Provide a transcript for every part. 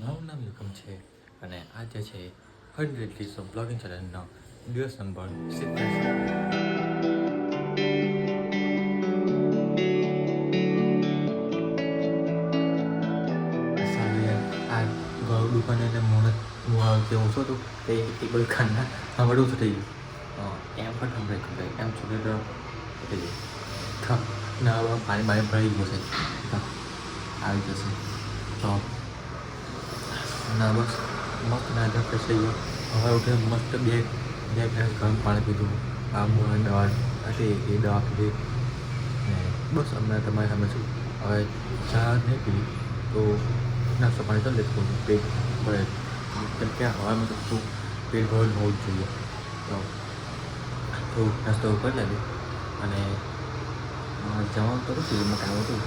મારું નામ યુકમ છે. અને આજે છે હંડ્રેડ લીસ ઓફ બ્લોગિંગ ચેનલનો દિવસ નંબર સિત્તેર આ દુકાને એટલે મોણ જે ઓછો હતું તે એક બધું હમણાં ઓછું થઈ ગયું એમ પણ ઠંડાઈ ખબર એમ છોકરી થઈ ગયું ના પાણી પાણી ભરાઈ ગયું છે. આવી જશે. તો ના બસ મસ્ત ના થઈ ગયો હવે ઉઠે મસ્ત બે બે ગ્લાસ ગરમ પાણી પીધું. આ મોણ દવા હતી, એ દવા પીધી. ને બસ હમણાં તમારી સામે છું. હવે ચા નહીં પીધી, તો નાસ્તો પાણી ચાલે લેતું પેટ ભરે. કેમ કે હવામાં તો શું પેટ ભરેલું હોવું જ જોઈએ. તો તો નાસ્તો કરી લેવી અને જવાનું તો એમાં કામ હતું.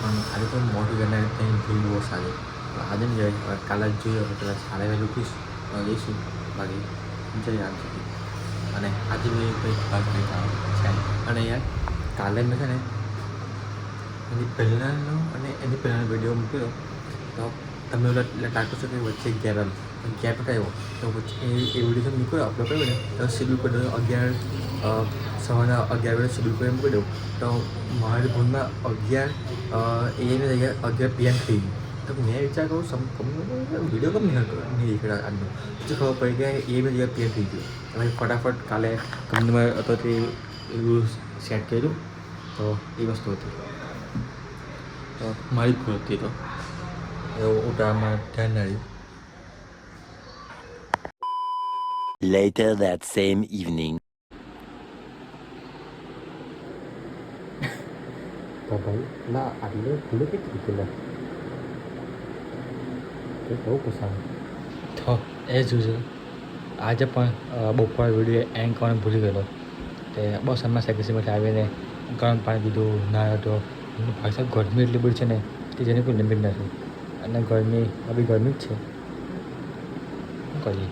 પણ આજે પણ મોટી ગરના ત્યાં ભીડ બહુ સારી આજે નહીં જવાય કાલે જ જોઈએ કદાચ સાડે વહેલું ઉઠીશ જઈશું બાકી જઈ આમ સુધી અને આજે મેં કંઈક વાત કંઈક છે અને યાર કાલે મેં છે ને એની પહેલાંનો અને એની પહેલાંનો વીડિયો મૂક્યો તો તમે ઓલા એટલે ટાંકો છો કે વચ્ચે ગેપ એમ ગેપ આવ્યો તો પછી એ વીડિયો તમે મૂક્યો અપલોડ કર્યો ને તો શેડ્યુલ અગિયાર સવારના અગિયાર વાગે મૂકી દઉં તો મારી ફોનમાં અગિયાર એની જગ્યાએ અગિયાર પીએમ થઈ ગયું તો મેં વિચાર કરું સમ વીડિયો કેમ નહીં દેખાડ્યો આજનો પછી ખબર પડી કે એ બી જગ્યાએ પીએમ થઈ ગયું હવે ફટાફટ કાલે કંપનીમાં હતો તે એવું સેટ કર્યું તો એ વસ્તુ હતી તો મારી ભૂલ હતી તો એવું ઉટામાં ધ્યાન ના રહ્યું Later that same evening. તો ભાઈ ના આટલે ભૂલે કઈ રીતે લે તે બહુ પસંદ તો એ જ આજે પણ બપોર વીડિયો એન્ડ કરવાનું ભૂલી ગયેલો. તે બહુ સમય સેક્રેટરીમાંથી આવીને ગરમ પાણી પીધું, નાહ્યો હતો. ભાઈ સાહેબ, ગરમી એટલી બધી છે ને કે જેની કોઈ લિમિટ નથી. અને ગરમી આવી ગરમી જ છે. શું કરીએ?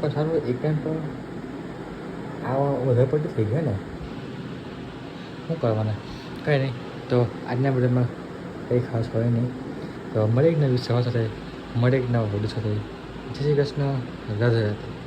પણ સારું, એક ટાઈમ પર આ વધારે પડતું થઈ ગયા ને? શું કરવાના? કંઈ નહીં. તો આજના બધામાં કંઈ ખાસ હોય નહીં. તો મળે એક નવી સવા સાથે મળે એક નવા વીડિયો સાથે. જય શ્રી કૃષ્ણ, રાધે રાધે.